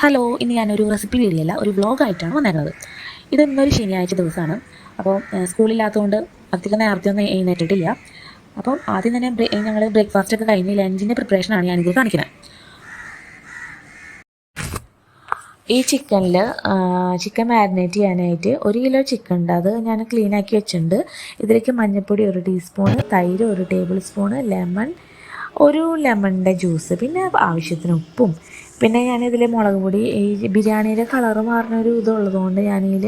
Hello ഇന്ന് ഞാനൊരു recipe video അല്ല ഒരു വ്ളോഗായിട്ടാണ് വന്നേക്കുന്നത് ഇത് ഇന്നൊരു ശനിയാഴ്ച ദിവസമാണ്. അപ്പോൾ സ്കൂളില്ലാത്തതുകൊണ്ട് അധികം നേരത്തെ ഒന്നും എഴുന്നേറ്റിട്ടില്ല. അപ്പം ആദ്യം തന്നെ ഞങ്ങൾ ബ്രേക്ക്ഫാസ്റ്റ് ഒക്കെ കഴിഞ്ഞ് ലഞ്ചിന്റെ പ്രിപ്പറേഷനാണ് ഞാനിത് കാണിക്കുന്നത് ഈ ചിക്കനിൽ ചിക്കൻ മാരിനേറ്റ് ചെയ്യാനായിട്ട് ഒരു കിലോ ചിക്കൻ ഉണ്ട്. അത് ഞാൻ ക്ലീൻ ആക്കി വെച്ചിട്ടുണ്ട്. ഇതിലേക്ക് മഞ്ഞൾപ്പൊടി ഒരു ടീസ്പൂണ് തൈര് ഒരു ടേബിൾ സ്പൂണ് ലെമൺ ഒരു ലെമണിന്റെ ജ്യൂസ് പിന്നെ ആവശ്യത്തിന് ഉപ്പും പിന്നെ ഞാനിതിൽ മുളക് പൊടി ഈ ബിരിയാണിയുടെ കളറ് മാറുന്ന ഒരു ഇതുള്ളതുകൊണ്ട് ഞാനിതിൽ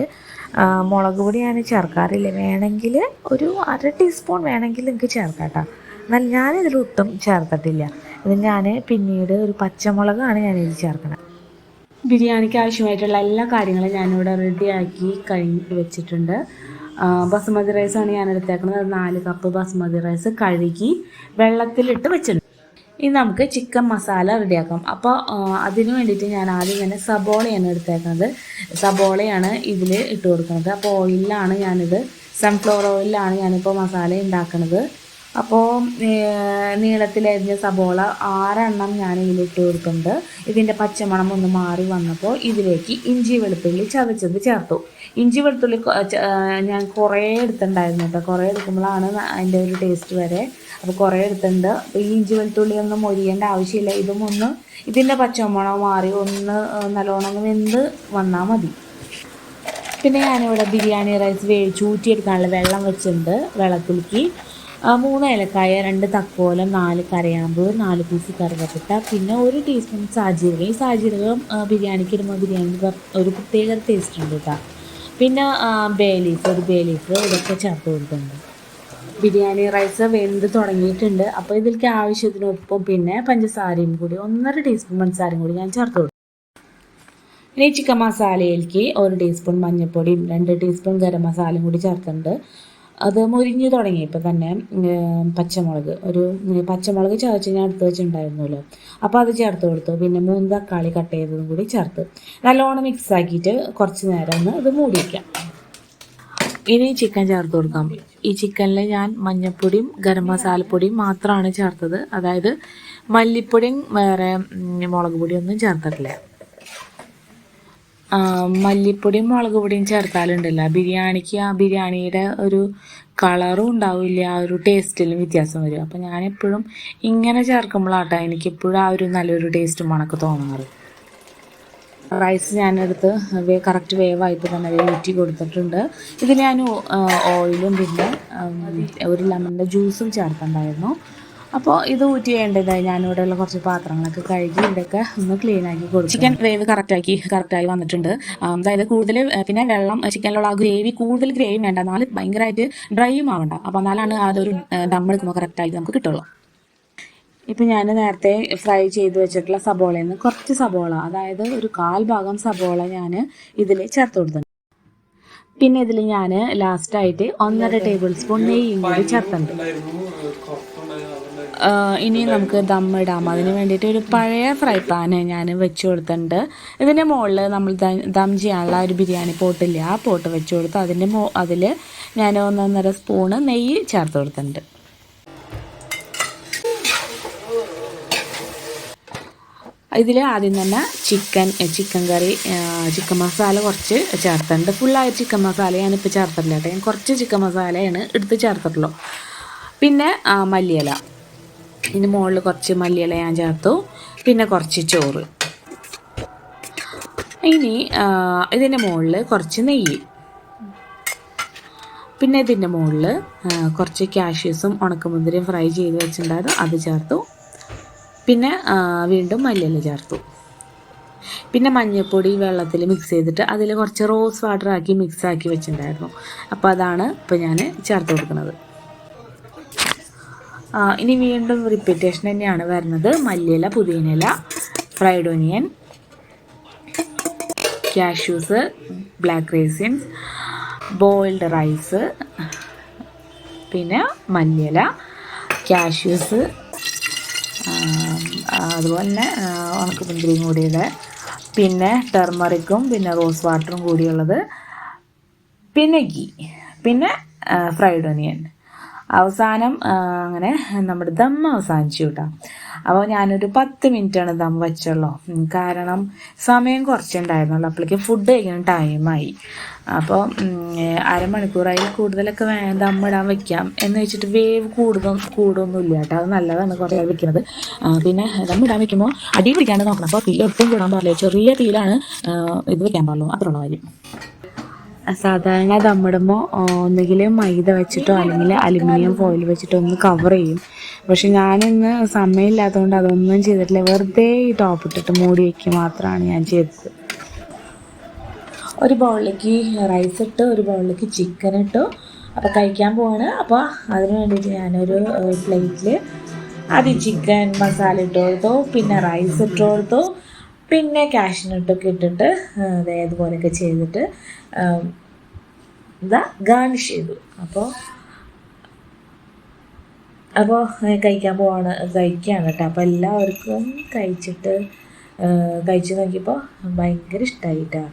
മുളക് പൊടി ഞാൻ ചേർക്കാറില്ല. വേണമെങ്കിൽ ഒരു അര ടീസ്പൂൺ വേണമെങ്കിൽ നിങ്ങൾക്ക് ചേർക്കാട്ടോ. കേട്ടോ എന്നാൽ ഞാനിതിൽ ഒട്ടും ചേർത്തിട്ടില്ല. ഇത് ഞാൻ പിന്നീട് ഒരു പച്ചമുളകാണ് ഞാനിതിൽ ചേർക്കുന്നത് ബിരിയാണിക്ക് ആവശ്യമായിട്ടുള്ള എല്ലാ കാര്യങ്ങളും ഞാനിവിടെ റെഡിയാക്കി കഴിഞ്ഞ് വെച്ചിട്ടുണ്ട്. ബസുമതി റൈസാണ് ഞാൻ എടുത്തേക്കുന്നത് നാല് കപ്പ് ബസുമതി റൈസ് കഴുകി വെള്ളത്തിലിട്ട് വെച്ചിട്ടുണ്ട്. ഇനി നമുക്ക് ചിക്കൻ മസാല റെഡിയാക്കാം. അപ്പോൾ അതിന് വേണ്ടിയിട്ട് ഞാൻ ആദ്യം തന്നെ സബോളയാണ് എടുത്തേക്കുന്നത്. സബോളയാണ് ഇതിൽ ഇട്ട് കൊടുക്കുന്നത്. അപ്പോൾ ഓയിലാണ് ഞാനിത് സൺഫ്ലവർ ഓയിലാണ് ഞാനിപ്പോൾ മസാല ഉണ്ടാക്കുന്നത് അപ്പോൾ നീളത്തിലരിഞ്ഞ സബോള ആറെണ്ണം ഞാൻ ഇതിലിട്ട് കൊടുക്കുന്നുണ്ട് ഇതിന്റെ പച്ചമണം ഒന്ന് മാറി വന്നപ്പോൾ ഇതിലേക്ക് ഇഞ്ചി വെളുത്തുള്ളി ചതച്ചത് ചേർത്തു. ഇഞ്ചി വെളുത്തുള്ളി ഞാൻ കുറേ എടുത്തിട്ടുണ്ടായിരുന്നു കേട്ടോ. കുറേ എടുക്കുമ്പോഴാണ് അതിന്റെ ഒരു ടേസ്റ്റ് വരെ. അപ്പോൾ കുറേ എടുത്തിട്ടുണ്ട്. അപ്പോൾ ഈ ഇഞ്ചി വെളുത്തുള്ളി ഒന്നും മൊരിയേണ്ട ആവശ്യമില്ല. ഇതും ഒന്ന് ഇതിന്റെ പച്ചമണം മാറി ഒന്ന് നല്ലോണം വെന്ത് വന്നാൽ മതി. പിന്നെ ഞാനിവിടെ ബിരിയാണി റൈസ് വേവിച്ച് ഊറ്റിയെടുക്കാനുള്ള വെള്ളം വെച്ചിട്ടുണ്ട് വെള്ളത്തിലേക്ക്. മൂന്ന് ഏലക്കായ രണ്ട് തക്കോലം നാല് കരയാമ്പ് നാല് പീസ് കറുകപ്പട്ട പിന്നെ ഒരു ടീസ്പൂൺ സാജീരകം ഈ സാജീരകം ബിരിയാണിക്ക് ഇടുമ്പോൾ ബിരിയാണിക്ക് ഒരു പ്രത്യേക ടേസ്റ്റ് ഉണ്ട് കേട്ടോ. പിന്നെ ബേലീഫ് ഒരു ബേ ലീഫ് ഇതൊക്കെ ചേർത്ത് കൊടുക്കുന്നുണ്ട് ബിരിയാണി റൈസ് വെന്ത് തുടങ്ങിയിട്ടുണ്ട്. അപ്പോൾ ഇതിലേക്ക് ആവശ്യത്തിന് ഉപ്പും പിന്നെ പഞ്ചസാരയും കൂടി ഒന്നര ടീസ്പൂൺ പഞ്ചസാരയും കൂടി ഞാൻ ചേർത്ത് കൊടുക്കും ഇനി ചിക്കൻ മസാലയിലേക്ക് ഒരു ടീസ്പൂൺ മഞ്ഞൾപ്പൊടിയും രണ്ട് ടീസ്പൂൺ ഗരം മസാലയും കൂടി ചേർത്തിട്ടുണ്ട്. അത് മുരിഞ്ഞ് തുടങ്ങിയപ്പോൾ തന്നെ പച്ചമുളക്. ഒരു പച്ചമുളക് ചതച്ച് ഞാൻ അടുത്ത് വെച്ചിട്ടുണ്ടായിരുന്നല്ലോ. അപ്പോൾ അത് ചേർത്ത് കൊടുത്തു. പിന്നെ മൂന്ന് തക്കാളി കട്ട് ചെയ്തതും കൂടി ചേർത്ത്. നല്ലോണം മിക്സ് ആക്കിയിട്ട് കുറച്ച് നേരം ഒന്ന് ഇത് മൂടി വയ്ക്കാം ഇനി ചിക്കൻ ചേർത്ത് കൊടുക്കാം. ഈ ചിക്കനിൽ ഞാൻ മഞ്ഞൾപ്പൊടിയും ഗരം മസാലപ്പൊടിയും മാത്രമാണ് ചേർത്തത്. അതായത് മല്ലിപ്പൊടിയും വേറെ മുളക് പൊടിയൊന്നും ചേർത്തിട്ടില്ല. മല്ലിപ്പൊടിയും മുളക് പൊടിയും ചേർത്താലുണ്ടല്ലോ ബിരിയാണിക്ക് ആ ബിരിയാണിയുടെ ഒരു കളറും ഉണ്ടാവില്ല ആ ഒരു ടേസ്റ്റിലും വ്യത്യാസം വരും. അപ്പം ഞാനെപ്പോഴും ഇങ്ങനെ ചേർക്കുമ്പോഴാട്ടോ എനിക്കെപ്പോഴും ആ ഒരു നല്ലൊരു ടേസ്റ്റ് മണക്ക് തോന്നാറ്. റൈസ് ഞാനെടുത്ത് വേ കറക്റ്റ് വേവായിട്ട് തന്നെ വീറ്റി കൊടുത്തിട്ടുണ്ട്. ഇതിൽ ഞാൻ ഓയിലും പിന്നെ ഒരു ലെമണിന്റെ ജ്യൂസും ചേർത്തിട്ടുണ്ടായിരുന്നു. അപ്പോൾ ഇത് ഊറ്റി വേണ്ടതായി ഞാനിവിടെയുള്ള കുറച്ച് പാത്രങ്ങളൊക്കെ കഴുകി ഇതൊക്കെ ഒന്ന് ക്ലീൻ ആക്കി കൊടുക്കും ചിക്കൻ വേവ് കറക്റ്റാക്കി കറക്റ്റായി വന്നിട്ടുണ്ട്. അതായത് കൂടുതൽ പിന്നെ വെള്ളം ചിക്കനിലുള്ള ആ ഗ്രേവി കൂടുതൽ ഗ്രേവി വേണ്ട. എന്നാൽ ഭയങ്കരമായിട്ട് ഡ്രൈയും ആവണ്ട. അപ്പോൾ എന്നാലാണ് അതൊരു ദം എടുക്കുമ്പോൾ കറക്റ്റായിട്ട് നമുക്ക് കിട്ടുള്ളൂ. ഇപ്പം ഞാൻ നേരത്തെ ഫ്രൈ ചെയ്ത് വെച്ചിട്ടുള്ള സബോളയിൽ നിന്ന് കുറച്ച് സബോള അതായത് ഒരു കാൽ ഭാഗം സബോള ഞാൻ ഇതിൽ ചേർത്ത് കൊടുത്തു. പിന്നെ ഇതിൽ ഞാൻ ലാസ്റ്റായിട്ട് ഒന്നര ടേബിൾ സ്പൂൺ നെയ്യും കൂടി ചേർത്തിട്ടുണ്ട്. ആ, ഇനി നമുക്ക് ദം ഇടാം. അതിന് വേണ്ടിയിട്ട് ഒരു പഴയ ഫ്രൈ പാന് ഞാൻ വെച്ച് കൊടുത്തിട്ടുണ്ട്. ഇതിന്റെ മുകളിൽ നമ്മൾ ദം ചെയ്യാനുള്ള ഒരു ബിരിയാണി പോട്ടില്ല ആ പോട്ട് വെച്ച് കൊടുത്ത് അതിന്റെ മോ അതിൽ ഞാൻ ഒന്നൊന്നര സ്പൂണ് നെയ്യ് ചേർത്ത് കൊടുത്തിട്ടുണ്ട്. ഇതിൽ ആദ്യം തന്നെ chicken chicken curry chicken masala കുറച്ച് ചേർത്തിട്ടുണ്ട്. ഫുള്ളായ ചിക്കൻ മസാല ഞാനിപ്പോൾ ചേർത്തിട്ടില്ല കേട്ടോ. ഞാൻ കുറച്ച് ചിക്കൻ മസാലയാണ് എടുത്ത് ചേർത്തിട്ടുള്ളൂ. പിന്നെ മല്ലിയില. ഇതിന് മുകളിൽ കുറച്ച് മല്ലിയില ഞാൻ ചേർത്തു. പിന്നെ കുറച്ച് ചോറ്. ഇനി ഇതിന്റെ മുകളിൽ കുറച്ച് നെയ്യ്. പിന്നെ ഇതിന്റെ മുകളിൽ കുറച്ച് കാഷ്യൂസും ഉണക്കമുന്തിരിയും ഫ്രൈ ചെയ്ത് വെച്ചിട്ടുണ്ടായിരുന്നു. അത് ചേർത്തു. പിന്നെ വീണ്ടും മല്ലിയില ചേർത്തു. പിന്നെ മഞ്ഞൾപ്പൊടി വെള്ളത്തിൽ മിക്സ് ചെയ്തിട്ട് അതിൽ കുറച്ച് റോസ് വാട്ടർ ആക്കി മിക്സ് ആക്കി വെച്ചിട്ടുണ്ടായിരുന്നു. അപ്പോൾ അതാണ് ഇപ്പോൾ ഞാൻ ചേർത്ത് കൊടുക്കുന്നത്. ഇനി വീണ്ടും റിപ്പീറ്റേഷൻ തന്നെയാണ് വരുന്നത്. മല്ലിയില പുതിയനില fried onion cashews black raisins boiled rice പിന്നെ മല്ലിയില കാഷ്യൂസ് അതുപോലെ തന്നെ ഉണക്കമുന്തിരിയും കൂടിയുടെ പിന്നെ ടെർമറിക്കും പിന്നെ റോസ് വാട്ടറും കൂടിയുള്ളത്. പിന്നെ ഗീ പിന്നെ ഫ്രൈഡ് ഒനിയൻ അവസാനം അങ്ങനെ നമ്മുടെ ദം അവസാനിച്ചു കേട്ടോ. അപ്പോൾ ഞാനൊരു പത്ത് മിനിറ്റാണ് ദം വെച്ചുള്ളൂ. കാരണം സമയം കുറച്ചുണ്ടായിരുന്നുള്ളൂ. അപ്പോഴേക്കും ഫുഡ് കഴിക്കാൻ ടൈമായി അപ്പോൾ അരമണിക്കൂറായി കൂടുതലൊക്കെ ദം ഇടാൻ വെക്കാം എന്ന് വെച്ചിട്ട് വേവ് കൂടുതൽ കൂടുതലൊന്നുമില്ല കേട്ടോ. അത് നല്ലതാണ് കുറേ വെക്കുന്നത്. പിന്നെ ദം ഇടാൻ വെക്കുമ്പോൾ അടി പിടിക്കാണ്ട് നോക്കണം. അപ്പോൾ തീ ഒട്ടും കൂടാൻ പാടില്ല. ചെറിയ തീയിലാണ് ഇത് വെക്കാൻ പാടുള്ളൂ. അത്രയുള്ള കാര്യം. സാധാരണ ദമ്മിടുമ്പോൾ ഒന്നുകിൽ മൈദ വെച്ചിട്ടോ അല്ലെങ്കിൽ അലുമിനിയം ഫോയിൽ വെച്ചിട്ടോ ഒന്ന് കവർ ചെയ്യും. പക്ഷെ ഞാനിന്ന് സമയമില്ലാത്തതുകൊണ്ട് അതൊന്നും ചെയ്തിട്ടില്ല. വെറുതെ ഈ ടോപ്പ് ഇട്ടിട്ട് മൂടി വയ്ക്കുക മാത്രമാണ് ഞാൻ ചെയ്തത്. ഒരു ബൗളിലേക്ക് റൈസ് ഇട്ട് ഒരു ബൗളിലേക്ക് ചിക്കൻ ഇട്ടു. അപ്പോൾ കഴിക്കാൻ പോവാണ്. അപ്പോൾ അതിന് വേണ്ടിയിട്ട് ഞാനൊരു പ്ലേറ്റിൽ ആദ്യം ചിക്കൻ മസാല ഇട്ട് കൊടുത്തു. പിന്നെ റൈസ് ഇട്ട് കൊടുത്തു. പിന്നെ കാഷ്നട്ടൊക്കെ ഇട്ടിട്ട് ഇതുപോലെയൊക്കെ ചെയ്തിട്ട് ഇതാ ഗാർണിഷ് ചെയ്തു. അപ്പോൾ അപ്പോൾ കഴിക്കാൻ പോവാണ് കഴിക്കുകയാണ് കേട്ടോ. അപ്പോൾ എല്ലാവർക്കും കഴിച്ചിട്ട് കഴിച്ചു നോക്കിയപ്പോൾ ഭയങ്കര ഇഷ്ടമായി കേട്ടോ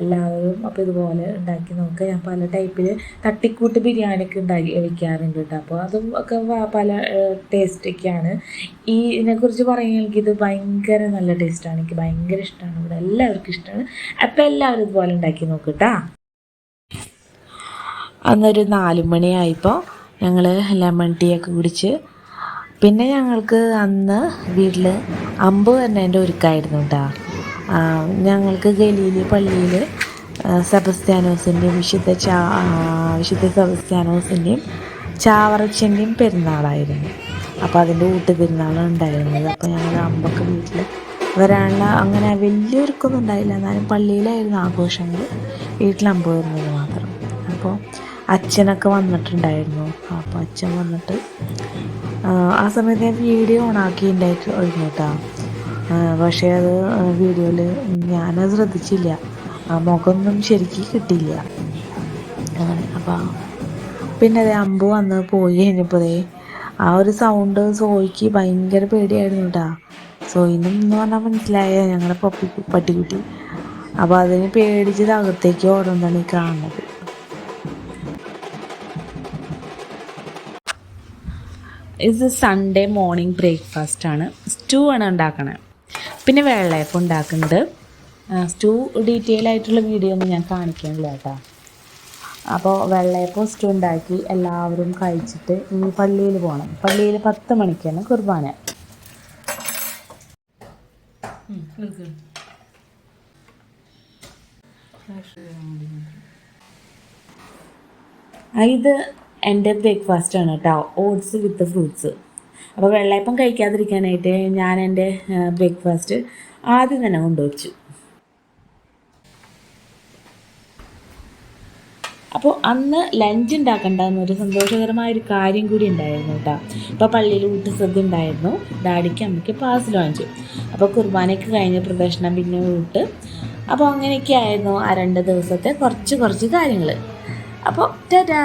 എല്ലാവരും അപ്പോൾ ഇതുപോലെ ഉണ്ടാക്കി നോക്കുക. ഞാൻ പല ടൈപ്പിൽ തട്ടിക്കൂട്ട് ബിരിയാണിയൊക്കെ ഉണ്ടാക്കി വയ്ക്കാറുണ്ട് കേട്ടോ അപ്പോൾ അതും ഒക്കെ പല ടേസ്റ്റൊക്കെയാണ് ഈ ഇതിനെക്കുറിച്ച് പറയുകയാണെങ്കിൽ ഇത് ഭയങ്കര നല്ല ടേസ്റ്റാണ് എനിക്ക് ഭയങ്കര ഇഷ്ടമാണ് ഇവിടെ എല്ലാവർക്കും ഇഷ്ടമാണ് അപ്പോൾ എല്ലാവരും ഇതുപോലെ ഉണ്ടാക്കി നോക്കുക കേട്ടോ അന്നൊരു നാല് മണിയായപ്പോൾ ഞങ്ങൾ ലെമൺ ടീ ഒക്കെ കുടിച്ച് പിന്നെ ഞങ്ങൾക്ക് അന്ന് വീട്ടിൽ അമ്പ് വരുന്നതിന്റെ ഒരുക്കായിരുന്നു കേട്ടോ ഞങ്ങൾക്ക് ഗലീലി പള്ളിയിൽ സെബസ്ത്യാനോസിന്റെയും വിശുദ്ധ വിശുദ്ധ സെബസ്ത്യാനോസിന്റെയും ചാവറച്ചന്റെയും പെരുന്നാളായിരുന്നു. അപ്പോൾ അതിന്റെ ഊട്ട് പെരുന്നാളാണ് ഉണ്ടായിരുന്നത് അപ്പോൾ ഞങ്ങൾ അമ്പൊക്കെ വീട്ടിൽ വരാനുള്ള അങ്ങനെ വലിയൊരുക്കൊന്നും ഉണ്ടായില്ല. എന്നാലും പള്ളിയിലായിരുന്നു ആഘോഷങ്ങൾ വീട്ടിൽ വരുന്നത് മാത്രം. അപ്പോൾ അച്ഛനൊക്കെ വന്നിട്ടുണ്ടായിരുന്നു. അപ്പോൾ അച്ഛൻ വന്നിട്ട് ആ, സമയത്ത് ഞാൻ വീഡിയോ ഓണാക്കി ഉണ്ടായിട്ട് ഒഴിഞ്ഞു പക്ഷേ അത് വീഡിയോയിൽ ഞാനത് ശ്രദ്ധിച്ചില്ല. ആ മുഖമൊന്നും ശരിക്കും കിട്ടിയില്ല. അങ്ങനെ അപ്പോൾ പിന്നെ അതെ അമ്പു വന്ന് പോയി കഴിഞ്ഞപ്പോഴേ ആ ഒരു സൗണ്ട് സോയിക്ക് ഭയങ്കര പേടിയായിരുന്നു കേട്ടോ. സോയിനും എന്ന് പറഞ്ഞാൽ മനസ്സിലായ ഞങ്ങളെ പപ്പി പട്ടിക്കുട്ടി. അപ്പോൾ അതിന് പേടിച്ച് അകത്തേക്ക് ഓടുന്നതാണ് ഈ കാണുന്നത്. ഇത് സൺഡേ മോർണിംഗ് ബ്രേക്ക്ഫാസ്റ്റ് ആണ്. സ്റ്റൂ ആണ് ഉണ്ടാക്കണത് പിന്നെ വെള്ളയപ്പം ഉണ്ടാക്കുന്നത്. സ്റ്റൂ ഡീറ്റെയിൽ ആയിട്ടുള്ള വീഡിയോ ഒന്നും ഞാൻ കാണിക്കുന്നില്ല കേട്ടോ. അപ്പോൾ വെള്ളയപ്പം സ്റ്റൂ ഉണ്ടാക്കി എല്ലാവരും കഴിച്ചിട്ട് ഇനി പള്ളിയിൽ പോകണം പള്ളിയിൽ പത്ത് മണിക്കാണ് കുർബാന. ഇത് എന്റെ ബ്രേക്ക്ഫാസ്റ്റ് ആണ് കേട്ടോ. ഓട്സ് വിത്ത് ഫ്രൂട്ട്സ് അപ്പോൾ വെള്ളയപ്പം കഴിക്കാതിരിക്കാനായിട്ട് ഞാൻ എന്റെ ബ്രേക്ക്ഫാസ്റ്റ് ആദ്യം തന്നെ കൊണ്ടുവച്ചു. അപ്പോൾ അന്ന് ലഞ്ച് ഉണ്ടാക്കണ്ട എന്നൊരു സന്തോഷകരമായ ഒരു കാര്യം കൂടി ഉണ്ടായിരുന്നു കേട്ടോ. ഇപ്പോൾ പള്ളിയിൽ ഊട്ടുസദ്യ ഉണ്ടായിരുന്നു. ഡാഡിക്ക് അമ്മയ്ക്ക് പാസ് വാങ്ങിച്ചു. അപ്പോൾ കുർബാനയ്ക്ക് കഴിഞ്ഞ പ്രദർശനം പിന്നെ ഊട്ട്. അപ്പോൾ അങ്ങനെയൊക്കെ ആയിരുന്നു ആ രണ്ട് ദിവസത്തെ കുറച്ച് കുറച്ച് കാര്യങ്ങൾ അപ്പോൾ ടാറ്റാ